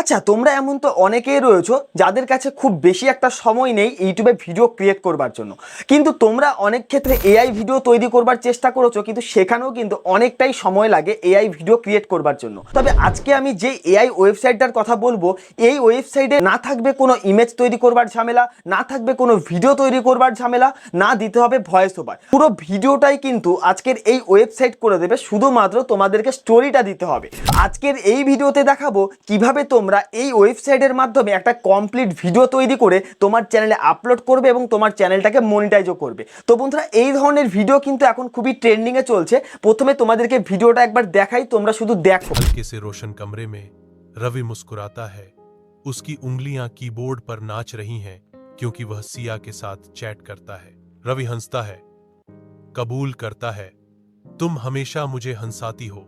আচ্ছা তোমরা এমন তো অনেকেই রয়েছো যাদের কাছে খুব বেশি একটা সময় নেই ইউটিউবে ভিডিও ক্রিয়েট করবার জন্য। কিন্তু তোমরা অনেক ক্ষেত্রে এআই ভিডিও তৈরি করবার চেষ্টা করেছ, কিন্তু সেখানেও কিন্তু অনেকটাই সময় লাগে এআই ভিডিও ক্রিয়েট করবার জন্য। তবে আজকে আমি যে এআই ওয়েবসাইটটার কথা বলব, এই ওয়েবসাইটে না থাকবে কোনো ইমেজ তৈরি করবার ঝামেলা, না থাকবে কোনো ভিডিও তৈরি করবার ঝামেলা, না দিতে হবে ভয়েস ওভার পুরো ভিডিওটাই কিন্তু আজকের এই ওয়েবসাইট করে দেবে, শুধুমাত্র তোমাদেরকে স্টোরিটা দিতে হবে। আজকের এই ভিডিওতে দেখাবো কীভাবে তোমরা এই ওয়েবসাইটের মাধ্যমে একটা কমপ্লিট ভিডিও তৈরি করে তোমার চ্যানেলে আপলোড করবে এবং তোমার চ্যানেলটাকে মনিটাইজও করবে তো বন্ধুরা এই ধরনের ভিডিও কিন্তু এখন খুবই ট্রেন্ডিংয়ে চলছে প্রথমে তোমাদেরকে ভিডিওটা একবার দেখাই তোমরা শুধু দেখো हल्के से रोशन कमरे में रवि मुस्कुराता है उसकी उंगलियां कीबोर्ड पर नाच रही हैं क्योंकि वह सिया के साथ चैट करता है रवि हंसता है कबूल करता है तुम हमेशा मुझे हंसाती हो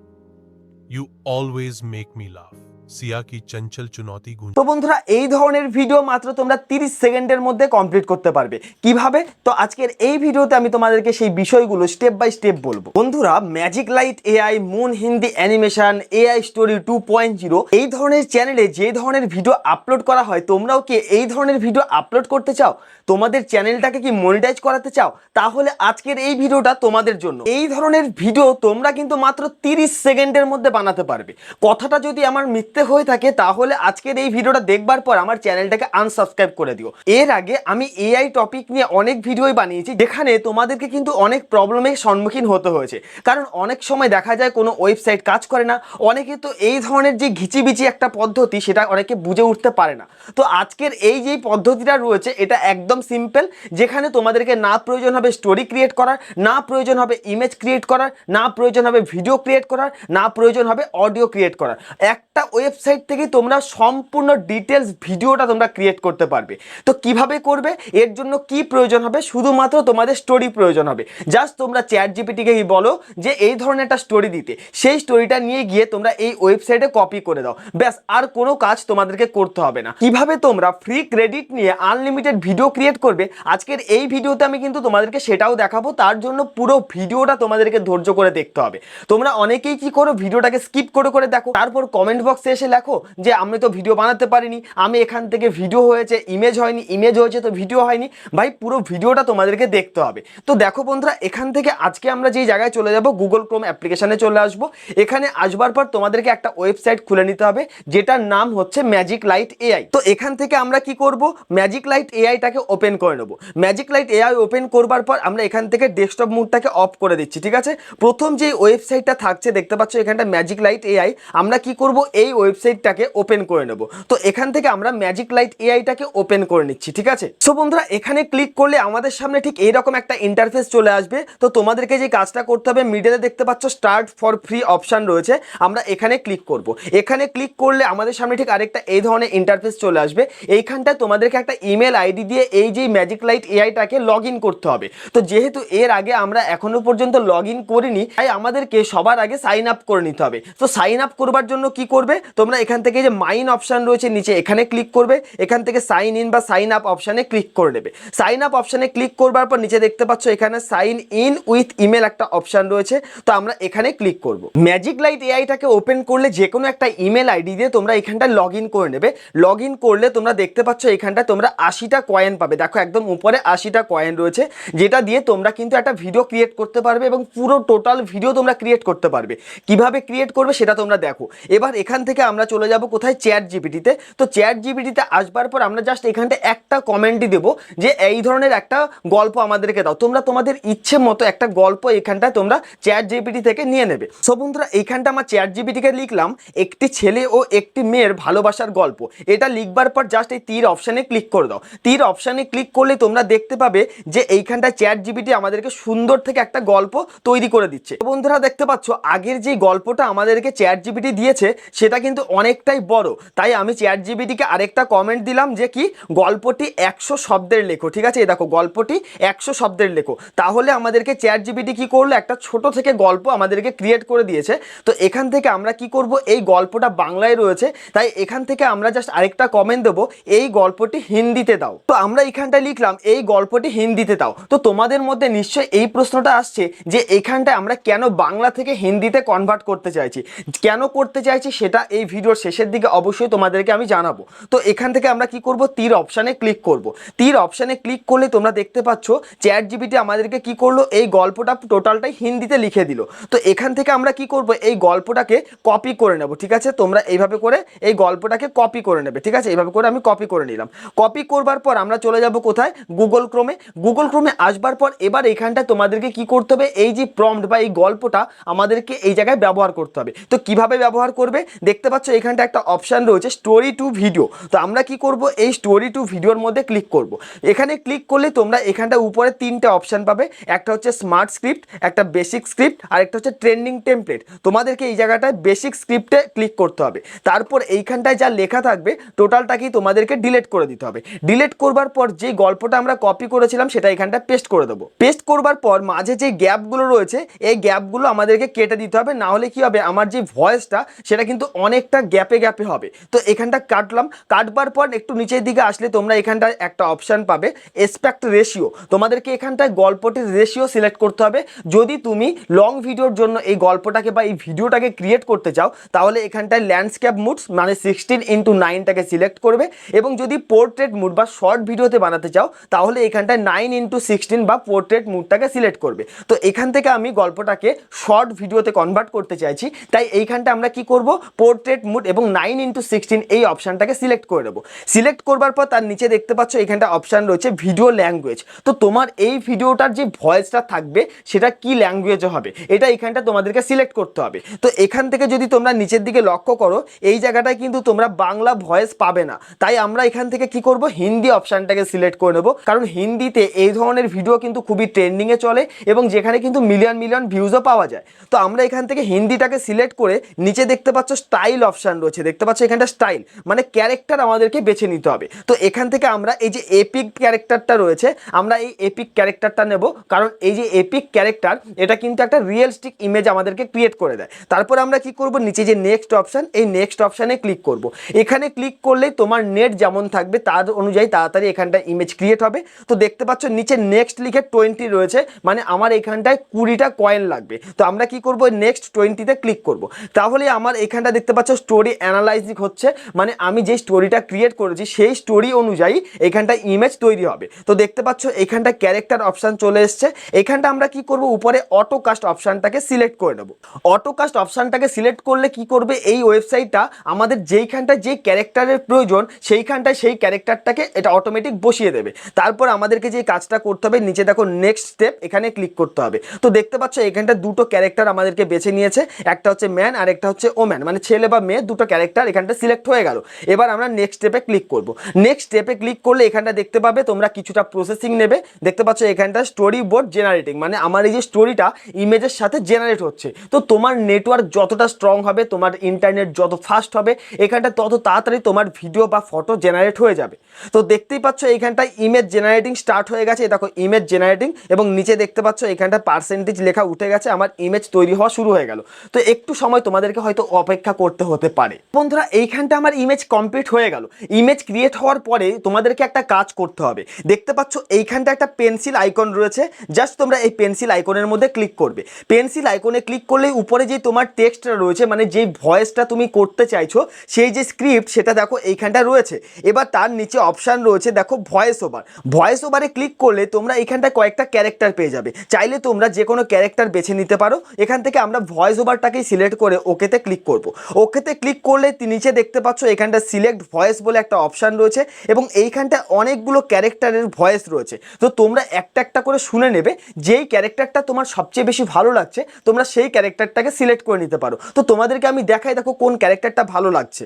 you always make me laugh সিয়া কি চঞ্চল চুনতি গুঞ্জ তো বন্ধুরা, এই ধরনের ভিডিও মাত্র তোমরা 30 সেকেন্ডের মধ্যে কমপ্লিট করতে পারবে। কীভাবে? তো আজকের এই ভিডিওতে আমি তোমাদেরকে সেই বিষয়গুলো স্টেপ বাই স্টেপ বলব। বন্ধুরা magic light AI moon Hindi animation AI story two point zero এই ধরনের চ্যানেলে যে ধরনের ভিডিও আপলোড করা হয়, তোমরাও কি এই ধরনের ভিডিও আপলোড করতে চাও? তোমাদের চ্যানেলটাকে কি মনিটাইজ করাতে চাও? তাহলে আজকের এই ভিডিওটা তোমাদের জন্য। এই ধরনের ভিডিও তোমরা কিন্তু মাত্র 30 সেকেন্ডের মধ্যে বানাতে পারবে। কথাটা যদি আমার মিথ্যে হয়ে থাকে, তাহলে আজকের এই ভিডিওটা দেখবার পর আমার চ্যানেলটাকে আনসাবস্ক্রাইব করে দিও। এর আগে আমি এআই টপিক নিয়ে অনেক ভিডিওই বানিয়েছি, যেখানে তোমাদেরকে কিন্তু অনেক প্রবলেমের সম্মুখীন হতে হয়েছে। কারণ অনেক সময় দেখা যায় কোনো ওয়েবসাইট কাজ করে না, অনেকে তো এই ধরনের যে ঘিচিবিচি একটা পদ্ধতি, সেটা অনেকে বুঝে উঠতে পারে না। তো আজকের এই যে পদ্ধতিটা রয়েছে, এটা একদম সিম্পল যেখানে তোমাদেরকে না প্রয়োজন হবে স্টোরি ক্রিয়েট করার, না প্রয়োজন হবে ইমেজ ক্রিয়েট করার, না প্রয়োজন হবে ভিডিও ক্রিয়েট করার, না প্রয়োজন হবে অডিও ক্রিয়েট করার। একটা ওয়েবসাইট থেকে তোমরা সম্পূর্ণ ডিটেলস ভিডিওটা তোমরা ক্রিয়েট করতে পারবে। তো কীভাবে করবে? এর জন্য কি প্রয়োজন হবে? শুধুমাত্র তোমাদের স্টোরি প্রয়োজন হবে। জাস্ট তোমরা চ্যাট জিপিটিকে বলো যে, এই ধরনের একটা স্টোরি দিতে। সেই স্টোরিটা নিয়ে গিয়ে তোমরা এই ওয়েবসাইটে কপি করে দাও। ব্যাস, আর কোনো কাজ তোমাদেরকে করতে হবে না। কীভাবে তোমরা ফ্রি ক্রেডিট নিয়ে আনলিমিটেড ভিডিও ক্রিয়েট করবে? আজকের এই ভিডিওতে আমি কিন্তু তোমাদেরকে সেটাও দেখাবো। তার জন্য পুরো ভিডিওটা তোমাদেরকে ধৈর্য করে দেখতে হবে। তোমরা অনেকেই কি করো? ভিডিওটাকে স্কিপ করে করে দেখো। তারপর কমেন্ট বক্সে এসে লেখো যে আমি তো ভিডিও বানাতে পারিনি, আমি এখান থেকে ভিডিও হয়েছে ইমেজ হয়নি ইমেজ হয়েছে তো ভিডিও হয়নি। ভাই, পুরো ভিডিওটা তোমাদেরকে দেখতে হবে। তো দেখো বন্ধুরা, এখান থেকে আজকে আমরা যেই জায়গায় চলে যাব গুগল ক্রোম অ্যাপ্লিকেশনে চলে আসব। এখানে আসবার পর তোমাদেরকে একটা ওয়েবসাইট খুলে নিতে হবে, যেটার নাম হচ্ছে ম্যাজিক লাইট এআই তো এখান থেকে আমরা কি করব? ম্যাজিক লাইট এআইটাকে ওপেন করে নেব। ম্যাজিক লাইট এআই ওপেন করবার পর আমরা এখান থেকে ডেস্কটপ মুডটাকে অফ করে দিচ্ছি, ঠিক আছে? প্রথম যে ওয়েবসাইটটা থাকছে, দেখতে পাচ্ছ এখানটা ম্যাজিক লাইট এআই আমরা কি করব? এই ওয়েবসাইটটাকে ওপেন করে নেব। তো এখান থেকে আমরা ম্যাজিক লাইট এআইটাকে ওপেন করে নিচ্ছি, ঠিক আছে? সো বন্ধুরা, এখানে ক্লিক করলে আমাদের সামনে ঠিক এইরকম একটা ইন্টারফেস চলে আসবে। তো তোমাদেরকে যে কাজটা করতে হবে মিডিয়াতে দেখতে পাচ্ছ স্টার্ট ফর ফ্রি অপশন রয়েছে। আমরা এখানে ক্লিক করব। এখানে ক্লিক করলে আমাদের সামনে ঠিক আরেকটা এই ধরনের ইন্টারফেস চলে আসবে। এইখানটায় তোমাদেরকে একটা ইমেল আইডি দিয়ে এই যে ম্যাজিক লাইট এআইটাকে লগ করতে হবে। তো যেহেতু এর আগে আমরা এখনও পর্যন্ত লগ করিনি, তাই আমাদেরকে সবার আগে সাইন আপ করে নিতে হবে। তো সাইন আপ করবার জন্য কি করবে? তোমরা এখান থেকে যে মাইন অপশান রয়েছে, নিচে এখানে ক্লিক করবে। এখান থেকে সাইন ইন বা সাইন আপ অপশানে ক্লিক করে নেবে। সাইন আপ অপশানে ক্লিক করবার পর নিচে দেখতে পাচ্ছ, এখানে সাইন ইন উইথ ইমেল একটা অপশান রয়েছে। তো আমরা এখানে ক্লিক করব। ম্যাজিক লাইট এআইটাকে ওপেন করলে যে কোনো একটা ইমেল আইডি দিয়ে তোমরা এখানটা লগ করে নেবে। লগ করলে তোমরা দেখতে পাচ্ছ এখানটা তোমরা আশিটা কয়েন পাবে। দেখো একদম উপরে আশিটা কয়েন রয়েছে, যেটা দিয়ে তোমরা কিন্তু একটা ভিডিও ক্রিয়েট করতে পারবে এবং পুরো টোটাল ভিডিও তোমরা ক্রিয়েট করতে পারবে। কীভাবে ক্রিয়েট করবে সেটা তোমরা দেখো। এবার এখান থেকে আমরা চলে যাব কোথায়? চ্যাট জিপিটিতে তো। চ্যাট জিপিটিতে আসবার পর আমরা জাস্ট এখানটা একটা কমেন্টই দেবো যে এই ধরনের একটা গল্প আমাদেরকে দাও। তোমরা তোমাদের ইচ্ছে মতো একটা গল্প এখানটায় তোমরা চ্যাট জিপিটি থেকে নিয়ে নেবে। সো বন্ধুরা এইখানটা আমার চ্যাট জিপিটিকে লিখলাম, একটি ছেলে ও একটি মেয়ের ভালোবাসার গল্প। এটা লিখবার পর জাস্ট এই তীর অপশানে ক্লিক করে দাও। তীর অপশানে ক্লিক করলে তোমরা দেখতে পাবে যে এইখানটা চ্যাট জিপিটি আমাদেরকে সুন্দর থেকে একটা গল্প তৈরি করে দিচ্ছে। বন্ধুরা, দেখতে পাচ্ছ, আগের যে গল্পটা আমাদেরকে চ্যাট জিপিটি দিয়েছে, সেটা কিন্তু অনেকটাই বড়। তাই আমি চ্যাট জিপিটিকে আরেকটা কমেন্ট দিলাম যে কি, গল্পটি একশো শব্দের লেখো, ঠিক আছে? এই দেখো, গল্পটি একশো শব্দের লেখো। তাহলে আমাদেরকে চ্যাট জিপিটি কি করল? একটা ছোট থেকে গল্প আমাদেরকে ক্রিয়েট করে দিয়েছে। তো এখান থেকে আমরা কি করব? এই গল্পটা বাংলায় রয়েছে। তাই এখান থেকে আমরা জাস্ট আরেকটা কমেন্ট দেবো। এই গল্পটি হিন্দিতে দাও। তো আমরা এখানটায় লিখলাম, এই গল্পটি হিন্দিতে দাও। তো তোমাদের মধ্যে নিশ্চয়ই এই প্রশ্নটা আসছে যে এখানটায় আমরা কেন বাংলা থেকে হিন্দিতে কনভার্ট করতে চাইছি? কেন করতে চাইছি সেটা এই ভিডিওর শেষের দিকে অবশ্যই তোমাদেরকে আমি জানাব। তো এখান থেকে আমরা কি করব? তীর অপশানে ক্লিক করব। তীর অপশানে ক্লিক করলে তোমরা দেখতে পাচ্ছ চ্যাট জিবিটি আমাদেরকে কি করল? এই গল্পটা টোটালটাই হিন্দিতে লিখে দিল। তো এখান থেকে আমরা কি করব? এই গল্পটাকে কপি করে নেব, ঠিক আছে? তোমরা এইভাবে করে এই গল্পটাকে কপি করে নেবে, ঠিক আছে? এইভাবে করে আমি কপি করে নিলাম। কপি করবার পর আমরা চলে যাব কোথায়? গুগল ক্রোমে গুগল ক্রোমে আসবার পর এবার এখানটা তোমাদেরকে কি করতে হবে? এই যে প্রম্পট বা এই গল্পটা আমাদেরকে এই জায়গায় ব্যবহার করতে হবে। তো কীভাবে ব্যবহার করবে? দেখতে পাচ্ছ এখানটা একটা অপশান রয়েছে স্টোরি টু ভিডিও তো আমরা কি করব? এই স্টোরি টু ভিডিওর মধ্যে ক্লিক করব। এখানে ক্লিক করলে তোমরা এখানটা উপরে তিনটে অপশান পাবে। একটা হচ্ছে স্মার্ট স্ক্রিপ্ট একটা বেসিক স্ক্রিপ্ট আর একটা হচ্ছে ট্রেন্ডিং টেমপ্লেট তোমাদেরকে এই জায়গাটায় বেসিক স্ক্রিপ্টে ক্লিক করতে হবে। তারপর এইখানটায় যা লেখা থাকবে টোটালটাকেই তোমাদেরকে ডিলেট করে দিতে হবে। ডিলেট করবার পর যে গল্পটা আমরা কপি করেছিলাম, সেটা এখানটা পেস্ট করে দেবো। পেস্ট করবার পর মাঝে যে গ্যাপগুলো রয়েছে, এই গ্যাপগুলো আমাদেরকে কেটে দিতে হবে। না হলে কি হবে? আমার যে ভয়েসটা সেটা কিন্তু অনেকটা গ্যাপে গ্যাপে হবে। তো এখানটা কাটলাম। কাটবার পর একটু নিচের দিকে আসলে তোমরা এখানটায় একটা অপশান পাবে এসপেক্ট রেশিও তোমাদেরকে এখানটায় গল্পটির রেশিও সিলেক্ট করতে হবে। যদি তুমি লং ভিডিওর জন্য এই গল্পটাকে বা এই ভিডিওটাকে ক্রিয়েট করতে চাও, তাহলে এখানটায় ল্যান্ডস্কেপ মুডস মানে সিক্সটিন ইন্টু নাইনটাকে সিলেক্ট করবে। এবং যদি পোর্ট্রেট মুড বা শর্ট ভিডিওতে বানাতে চাও, তাহলে এখানটায় নাইন ইন্টু সিক্সটিন বা পোর্ট্রেট মুডটাকে সিলেক্ট করবে। তো এখান থেকে আমি গল্পটাকে শর্ট ভিডিওতে কনভার্ট করতে চাইছি। তাই এইখানটা আমরা কি করব? পোর্ট্রেট মুড এবং নাইন ইন্টু সিক্সটিন এই অপশানটাকে সিলেক্ট করে দেবো। সিলেক্ট করবার পর তার নিচে দেখতে পাচ্ছ এখানটা অপশান রয়েছে ভিডিও ল্যাঙ্গুয়েজ তো তোমার এই ভিডিওটার যে ভয়েসটা থাকবে, সেটা কি ল্যাঙ্গুয়েজে হবে? এটা এখানটা তোমাদেরকে সিলেক্ট করতে হবে। তো এখান থেকে যদি তোমরা নিচের দিকে লক্ষ্য করো, এই জায়গাটায় কিন্তু তোমরা বাংলা ভয়েস পাবে না। তাই আমরা এখান থেকে কি করব? হিন্দি অপশানটাকে সিলেক্ট করে নেব। কারণ হিন্দিতে এই ধরনের ভিডিও কিন্তু খুবই ট্রেন্ডিংয়ে চলে এবং যেখানে কিন্তু মিলিয়ন মিলিয়ন ভিউজও পাওয়া যায়। তো আমরা এখান থেকে হিন্দিটাকে সিলেক্ট করে নিচে দেখতে পাচ্ছ স্টাইল অপশান রয়েছে। দেখতে পাচ্ছ এখানটা স্টাইল মানে ক্যারেক্টার আমাদেরকে বেছে নিতে হবে। তো এখান থেকে আমরা এই যে এপিক ক্যারেক্টারটা রয়েছে, আমরা এই এপিক ক্যারেক্টারটা নেব। কারণ এই যে এপিক ক্যারেক্টার এটা কিন্তু একটা রিয়েলস্টিক ইমেজ আমাদেরকে ক্রিয়েট করে দেয়। তারপর আমরা কি করব? নিচে যে নেক্সট অপশান এই নেক্সট অপশানে ক্লিক করব। এখানে ক্লিক করলেই তোমার নেট যেমন থাকবে, তার অনুযায়ী তাড়াতাড়ি এখানটা ইমেজ ক্রিয়েট হবে। তো দেখতে পাচ্ছ নিচে নেক্সট লিখে টোয়েন্টি রয়েছে মানে আমার এখানটায় কুড়িটা কয়েন লাগবে। তো আমরা কি করব? নেক্সট টোয়েন্টিতে ক্লিক করব। তাহলে আমার এখানটা দেখতে পাচ্ছ স্টোরি অ্যানালাইজিং হচ্ছে মানে আমি যে স্টোরিটা ক্রিয়েট করেছি, সেই স্টোরি অনুযায়ী এখানটা ইমেজ তৈরি হবে। তো দেখতে পাচ্ছ, এখানটা ক্যারেক্টার অপশান চলে এসছে। এখানটা আমরা কি করব? উপরে অটো কাস্ট অপশানটাকে সিলেক্ট করে নেব। অটো কাস্ট অপশানটাকে সিলেক্ট করলে কি করবে? এই ওয়েবসাইটটা আমাদের যেইখানটায় যে ক্যারেক্টারের প্রয়োজন, সেইখানটায় সেই ক্যারেক্টারটাকে এটা অটোমেটিক বসিয়ে দেবে। তারপর আমাদেরকে যে কাজটা করতে হবে, নিচে দেখো নেক্সট স্টেপ এখানে ক্লিক করতে হবে। তো দেখতে পাচ্ছ, এখানটা দুটো ক্যারেক্টার আমাদেরকে বেছে নিয়েছে, একটা হচ্ছে ম্যান আর একটা হচ্ছে ওম্যান মানে ছেলে বা মেয়ে দুটো ক্যারেক্টার এখানটা সিলেক্ট হয়ে গেল। এবার আমরা নেক্সট স্টেপে ক্লিক করব। নেক্সট স্টেপে ক্লিক করলে এখানটা দেখতে পাবে তোমরা কিছুটা প্রসেসিং নেবে। দেখতে পাচ্ছ এখানটা স্টোরি বোর্ড জেনারেটিং মানে আমার এই যে স্টোরিটা ইমেজের সাথে জেনারেট হচ্ছে। তো তোমার নেটওয়ার্ক যতটা স্ট্রং হবে, তোমার ইন্টারনেট যত ফাস্ট হবে, এখানটা তত তাড়াতাড়ি তোমার ভিডিও বা ফটো জেনারেট হয়ে যাবে। তো দেখতেই পাচ্ছ এইখানটায় ইমেজ জেনারেটিং স্টার্ট হয়ে গেছে। দেখো ইমেজ জেনারেটিং এবং নিচে দেখতে পাচ্ছ এখানটা পার্সেন্টেজ লেখা উঠে গেছে। আমার ইমেজ তৈরি হওয়া শুরু হয়ে গেল। তো একটু সময় তোমাদেরকে হয়তো অপেক্ষা করতে হতে পারে। বন্ধুরা, এইখানটা আমার ইমেজ কমপ্লিট হয়ে গেল। ইমেজ ক্রিয়েট হওয়ার পরে তোমাদেরকে একটা কাজ করতে হবে। দেখতে পাচ্ছ এইখানটা একটা পেন্সিল আইকন রয়েছে। জাস্ট তোমরা এই পেন্সিল আইকনের মধ্যে ক্লিক করবে। পেন্সিল আইকনে ক্লিক করলেই উপরে যে তোমার টেক্সটটা রয়েছে মানে যে ভয়েসটা তুমি করতে চাইছো, সেই যে স্ক্রিপ্ট সেটা দেখো এইখানটা রয়েছে। এবার তার নিচে অপশান রয়েছে, দেখো ভয়েস ওভার ভয়েস ওভারে ক্লিক করলে তোমরা এখানটা কয়েকটা ক্যারেক্টার পেয়ে যাবে। চাইলে তোমরা যে কোনো ক্যারেক্টার বেছে নিতে পারো। এখান থেকে আমরা ভয়েস ওভারটাকেই সিলেক্ট করে ওকেতে ক্লিক করব। ওকেতে ক্লিক করলে তি- নিচে দেখতে পাচ্ছ এখানটা সিলেক্ট ভয়েস বলে একটা অপশান রয়েছে এবং এইখানটা অনেকগুলো ক্যারেক্টারের ভয়েস রয়েছে তো তোমরা একটা একটা করে শুনে নেবে যেই ক্যারেক্টারটা তোমার সবচেয়ে বেশি ভালো লাগছে তোমরা সেই ক্যারেক্টারটাকে সিলেক্ট করে নিতে পারো তো তোমাদেরকে আমি দেখাই দেখো কোন ক্যারেক্টারটা ভালো লাগছে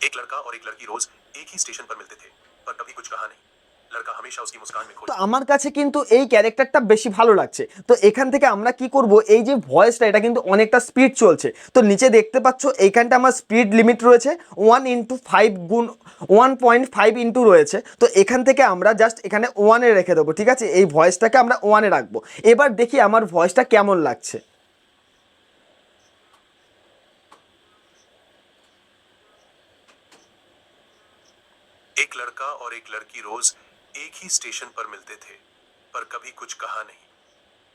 एक लड़का और एक लड़की रोज एक ही स्टेशन पर मिलते थे पर कभी कुछ कहा नहीं लड़का हमेशा उसकी मुस्कान में खो তো আমার কাছে কিন্তু এই ক্যারেক্টারটা বেশি ভালো লাগছে তো এখান থেকে আমরা কি করব এই যে ভয়েসটা এটা কিন্তু অনেকটা স্পিড চলছে তো নিচে দেখতে পাচ্ছ এইখানটা আমার স্পিড লিমিট রয়েছে ওয়ান ইন্টু ফাইভ গুণ ওয়ান পয়েন্ট ফাইভ ইন্টু রয়েছে তো এখান থেকে আমরা জাস্ট এখানে ওয়ানে রেখে দেবো ঠিক আছে এই ভয়েসটাকে আমরা ওয়ানে রাখবো এবার দেখি আমার ভয়েসটা কেমন লাগছে एक लड़का और एक लड़की रोज एक ही स्टेशन पर मिलते थे पर कभी कुछ कहा नहीं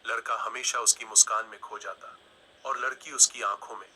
लड़का हमेशा उसकी मुस्कान में खो जाता और लड़की उसकी आंखों में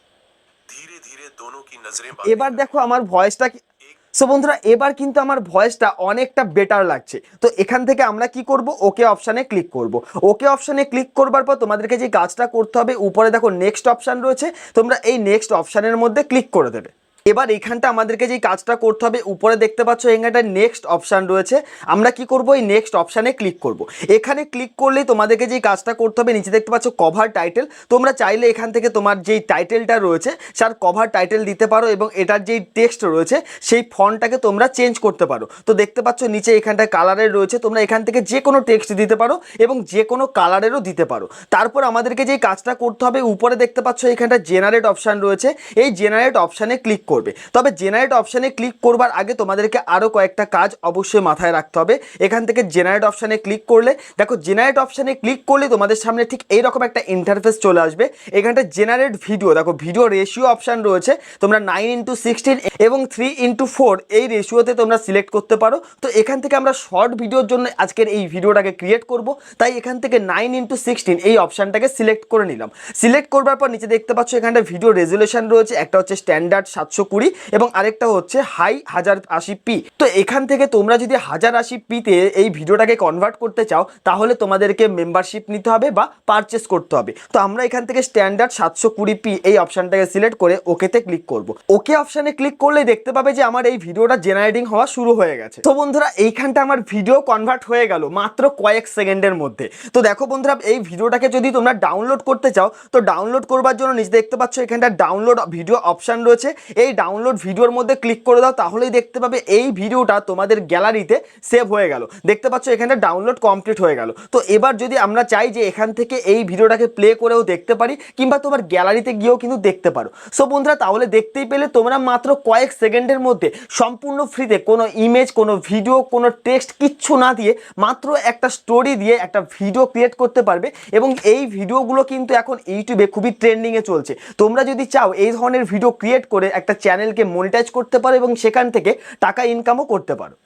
धीरे धीरे दोनों की नजरें बांधने এবার लगी। দেখো আমার ভয়েসটা কি एक সো বন্ধুরা এবার কিন্তু আমার ভয়েসটা অনেকটা বেটার লাগছে তো এখান থেকে আমরা কি করব ওকে অপশানে ক্লিক করব ওকে অপশানে ক্লিক করবার পর তোমাদেরকে যে কাজটা করতে হবে উপরে দেখো নেক্সট অপশান রয়েছে তোমরা এই নেক্সট অপশানের মধ্যে ক্লিক করে দেবে এবার এখানটা আমাদেরকে যে কাজটা করতে হবে, উপরে দেখতে পাচ্ছ এখানটা নেক্সট অপশান রয়েছে। আমরা কি করব? এই নেক্সট অপশানে ক্লিক করব। এখানে ক্লিক করলেই তোমাদেরকে যে কাজটা করতে হবে, নিচে দেখতে পাচ্ছ কভার টাইটেল তোমরা চাইলে এখান থেকে তোমার যেই টাইটেলটা রয়েছে, তার কভার টাইটেল দিতে পারো এবং এটার যেই টেক্সট রয়েছে, সেই ফন্টটাকে তোমরা চেঞ্জ করতে পারো। তো দেখতে পাচ্ছ নিচে এখানটা কালারের রয়েছে, তোমরা এখান থেকে যে কোনো টেক্সট দিতে পারো এবং যে কোনো কালারেরও দিতে পারো। তারপর আমাদেরকে যেই কাজটা করতে হবে, উপরে দেখতে পাচ্ছ এখানটা জেনারেট অপশান রয়েছে। এই জেনারেট অপশানে ক্লিক করবে। তবে জেনারেট অপশানে ক্লিক করবার আগে তোমাদেরকে আরও কয়েকটা কাজ অবশ্যই মাথায় রাখতে হবে। এখান থেকে জেনারেট অপশানে ক্লিক করলে, দেখো জেনারেট অপশানে ক্লিক করলে তোমাদের সামনে ঠিক এইরকম একটা ইন্টারফেস চলে আসবে। এখানটা জেনারেট ভিডিও দেখো ভিডিও রেশিও অপশান রয়েছে, তোমরা নাইন ইন্টু সিক্সটিন এবং থ্রি ইন্টু ফোর এই রেশিওতে তোমরা সিলেক্ট করতে পারো। তো এখান থেকে আমরা শর্ট ভিডিওর জন্য আজকের এই ভিডিওটাকে ক্রিয়েট করব। তাই এখান থেকে নাইন ইন্টু সিক্সটিন এই অপশানটাকে সিলেক্ট করে নিলাম। সিলেক্ট করবার পর নিচে দেখতে পাচ্ছ এখানটা ভিডিও রেজুলেশন রয়েছে, একটা হচ্ছে স্ট্যান্ডার্ড সাতশো কুড়ি এবং আরেকটা হচ্ছে হাই হাজার আশি পি। তো এখান থেকে তোমরা যদি হাজার আশি পিতে এই ভিডিওটাকে কনভার্ট করতে চাও, তাহলে তোমাদেরকে মেম্বারশিপ নিতে হবে বা পারচেস করতে হবে। তো আমরা এখান থেকে স্ট্যান্ডার্ড সাতশো কুড়ি পি এই অপশানটাকে সিলেক্ট করে ওকেতে ক্লিক করব। ওকে অপশানে ক্লিক করলে দেখতে পাবে যে আমার এই ভিডিওটা জেনারেটিং হওয়া শুরু হয়ে গেছে। তো বন্ধুরা, এইখানটা আমার ভিডিও কনভার্ট হয়ে গেল মাত্র কয়েক সেকেন্ডের মধ্যে। তো দেখো বন্ধুরা, এই ভিডিওটাকে যদি তোমরা ডাউনলোড করতে চাও, তো ডাউনলোড করবার জন্য নিচে দেখতে পাচ্ছ এখানটা ডাউনলোড ভিডিও অপশান রয়েছে। এই ডাউনলোড ভিডিওর মধ্যে ক্লিক করে দাও, তাহলেই দেখতে পাবে এই ভিডিওটা তোমাদের গ্যালারিতে সেভ হয়ে গেল। দেখতে পাচ্ছ এখানে ডাউনলোড কমপ্লিট হয়ে গেল। তো এবার যদি আমরা চাই যে এখান থেকে এই ভিডিওটাকে প্লে করেও দেখতে পারি, কিংবা তোমার গ্যালারিতে গিয়েও কিন্তু দেখতে পারো। সো বন্ধুরা, তাহলে দেখতেই পেলে তোমরা মাত্র কয়েক সেকেন্ডের মধ্যে সম্পূর্ণ ফ্রিতে কোনো ইমেজ কোনো ভিডিও কোনো টেক্সট কিচ্ছু না দিয়ে মাত্র একটা স্টোরি দিয়ে একটা ভিডিও ক্রিয়েট করতে পারবে এবং এই ভিডিওগুলো কিন্তু এখন ইউটিউবে খুবই ট্রেন্ডিংয়ে চলছে। তোমরা যদি চাও এই ধরনের ভিডিও ক্রিয়েট করে একটা চ্যানেলকে মনিটাইজ করতে পারো এবং সেখান থেকে টাকা ইনকামও করতে পারো।